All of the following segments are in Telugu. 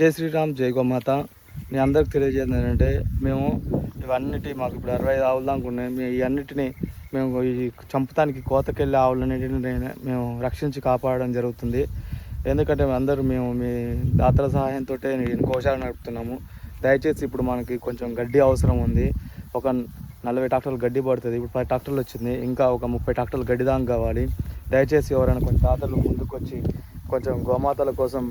జై శ్రీరామ్ జై గోమాత. మీ అందరికి తెలియజేది ఏంటంటే మేము ఇవన్నిటి మాకు ఇప్పుడు అరవై ఐదు ఆవులు దాకా ఉన్నాయి. మేము ఇవన్నిటిని మేము ఈ చంపటానికి కోతకెళ్ళే ఆవులన్నిటిని మేము రక్షించి కాపాడడం జరుగుతుంది. ఎందుకంటే అందరూ మేము మీ దాతల సహాయంతో కోశాలు నడుపుతున్నాము. దయచేసి ఇప్పుడు మనకి కొంచెం గడ్డి అవసరం ఉంది. ఒక నలభై ట్రాక్టర్లు గడ్డి పడుతుంది. ఇప్పుడు పది ట్రాక్టర్లు వచ్చింది. ఇంకా ఒక ముప్పై ట్రాక్టర్లు గడ్డి దాకా కావాలి. దయచేసి ఎవరైనా కొంచెం దాతలు ముందుకు వచ్చి కొంచెం గోమాతల కోసం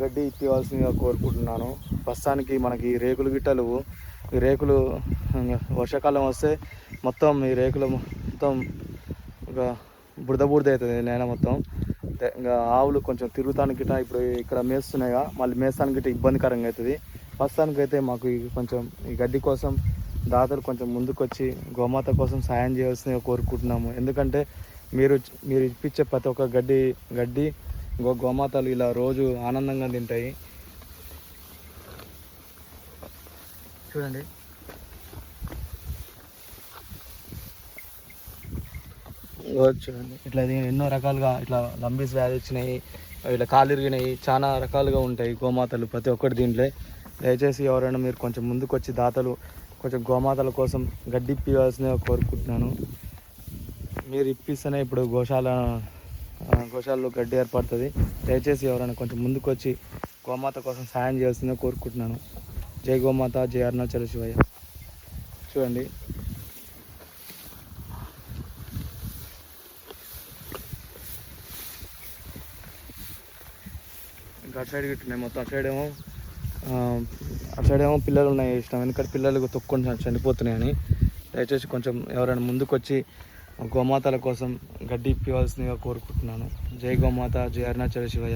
గడ్డి ఇవ్వాల్సిందిగా కోరుకుంటున్నాను. ప్రస్తుతానికి మనకి రేకులు గిట్టలు ఈ రేకులు వర్షాకాలం వస్తే మొత్తం ఈ రేకులు మొత్తం ఒక బురద బురద అవుతుంది నేల మొత్తం. ఇంకా ఆవులు కొంచెం తిరుగుతానికి గిట్ట ఇప్పుడు ఇక్కడ మేస్తున్నాయిగా మళ్ళీ మేస్తానికి గిట్ట ఇబ్బందికరంగా అవుతుంది. ప్రస్తుతానికి అయితే మాకు ఈ కొంచెం ఈ గడ్డి కోసం దాతలు కొంచెం ముందుకొచ్చి గోమాత కోసం సాయం చేయాల్సిందిగా కోరుకుంటున్నాము. ఎందుకంటే మీరు మీరు ఇప్పించే ప్రతి ఒక్క గడ్డి గడ్డి గో గోమాతలు ఇలా రోజు ఆనందంగా తింటాయి. చూడండి. చూడండి. ఇట్లా ఎన్నో రకాలుగా ఇట్లా లంబీస్ వ్యాధి వచ్చినాయి ఇట్లా కాలు ఇరిగినాయి చాలా రకాలుగా ఉంటాయి గోమాతలు ప్రతి ఒక్కటి దీంట్లో. దయచేసి ఎవరైనా మీరు కొంచెం ముందుకు వచ్చి దాతలు కొంచెం గోమాతల కోసం గడ్డి ఇప్పివలసిందిగా కోరుకుంటున్నాను. మీరు ఇప్పిస్తేనే ఇప్పుడు గోశాల ఆ, గోశాలలో గడ్డి ఏర్పడుతుంది. దయచేసి ఎవరైనా కొంచెం ముందుకు వచ్చి గోమాత కోసం సాయం చేయాల్సిందో కోరుకుంటున్నాను. జై గోమాత జై అరుణాచల శివయ్య. చూడండి. ఇంకా అటు సైడ్ గిట్టున్నాయి మొత్తం. అటు సైడ్ ఏమో అటు సైడ్ ఏమో పిల్లలు ఉన్నాయి ఇష్టం. ఎందుకంటే పిల్లలు తొక్కుంటున్నారు చనిపోతున్నాయని. దయచేసి కొంచెం ఎవరైనా ముందుకు వచ్చి గోమాతల కోసం గడ్డి ఇప్పివలసిందిగా కోరుకుంటున్నాను. జై గోమాత జై అరుణాచల శివయ్య.